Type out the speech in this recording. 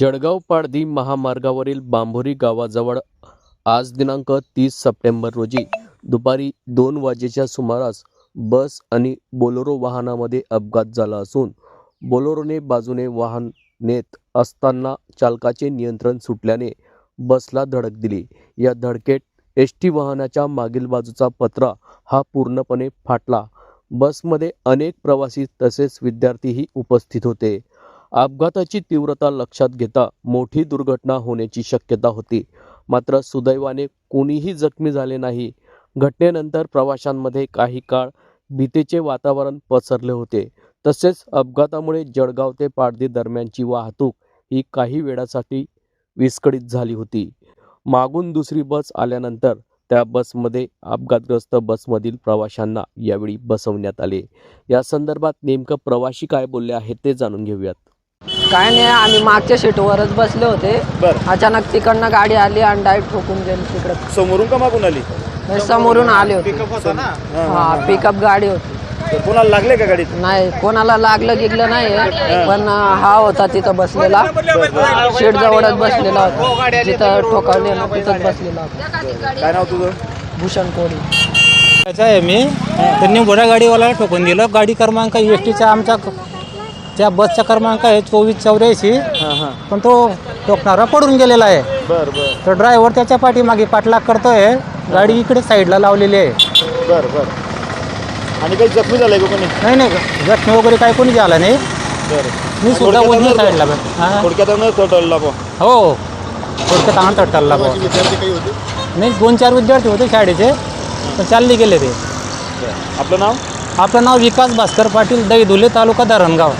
जळगाव पाडदी महामार्गावरील बांभोरी गावाजवळ आज दिनांक तीस सप्टेंबर रोजी दुपारी दोन वाजेच्या सुमारास बस आणि बोलोरो वाहनामध्ये अपघात झाला असून बोलोरोने बाजूने वाहन नेत असताना चालकाचे नियंत्रण सुटल्याने बसला धडक दिली. या धडकेत एस टी वाहनाच्या मागील बाजूचा पत्रा हा पूर्णपणे फाटला. बसमध्ये अनेक प्रवासी तसेच विद्यार्थीही उपस्थित होते. अपघाताची तीव्रता लक्षात घेता मोठी दुर्घटना होण्याची शक्यता होती. मात्र सुदैवाने कोणीही जखमी झाले नाही. घटनेनंतर प्रवाशांमध्ये काही काळ भीतीचे वातावरण पसरले होते. तसेच अपघातामुळे जळगाव ते पाडदी दरम्यानची वाहतूक ही काही वेळासाठी विस्कळीत झाली होती. मागून दुसरी बस आल्यानंतर त्या बसमध्ये अपघातग्रस्त बसमधील प्रवाशांना यावेळी बसवण्यात आले. या संदर्भात नेमकं प्रवाशी काय बोलले आहेत ते जाणून घेऊयात. काय नाही आम्ही मागच्या सीटवरच बसले होते. बर. अचानक तिकडनं गाडी आली आणि डायरेक्ट ठोकून गेली तिकडं. समोरून का मागून आली? म्हणजे समोरून आले होते. हा, हा पिकअप गाडी होती. तर कोणाला लागले का गाडीत? नाही कोणाला लागलं गिगलं नाही पण हा होता तिथं बसलेला. सीट जवळच बसलेला होता. जिथं ठोकावले ना तिथंच बसलेला होता. काय नाव तुझं? भूषण कोळी. यायचं आहे मी. त्यांनी गाडीवाल्याला ठोकून दिलं. गाडी क्रमांक एस टीचा आमचा क- त्या बसचा क्रमांक आहे चोवीस चौऱ्याऐंशी. हां हां. पण तो ठोकणारा पडून गेलेला आहे. बर बर. तर ड्रायव्हर त्याच्या पाठीमागे पाठलाग करतोय. गाडी इकडे साईडला लावलेली आहे. बर बर. आणि काही जखमी झालंय का कोणी? नाही नाही. जखमी वगैरे काही कोणी झाला नाही. बर. मी सुद्धा उजव्या साईडला हां. थोडक्यात न टळला बा हो. थोडक्यात नाही दोन चार विद्यार्थी होते शाळेचे. पण चालले गेले ते. आपलं नाव? आपलं नाव विकास भास्कर पाटील दहीधुले तालुका धरणगाव.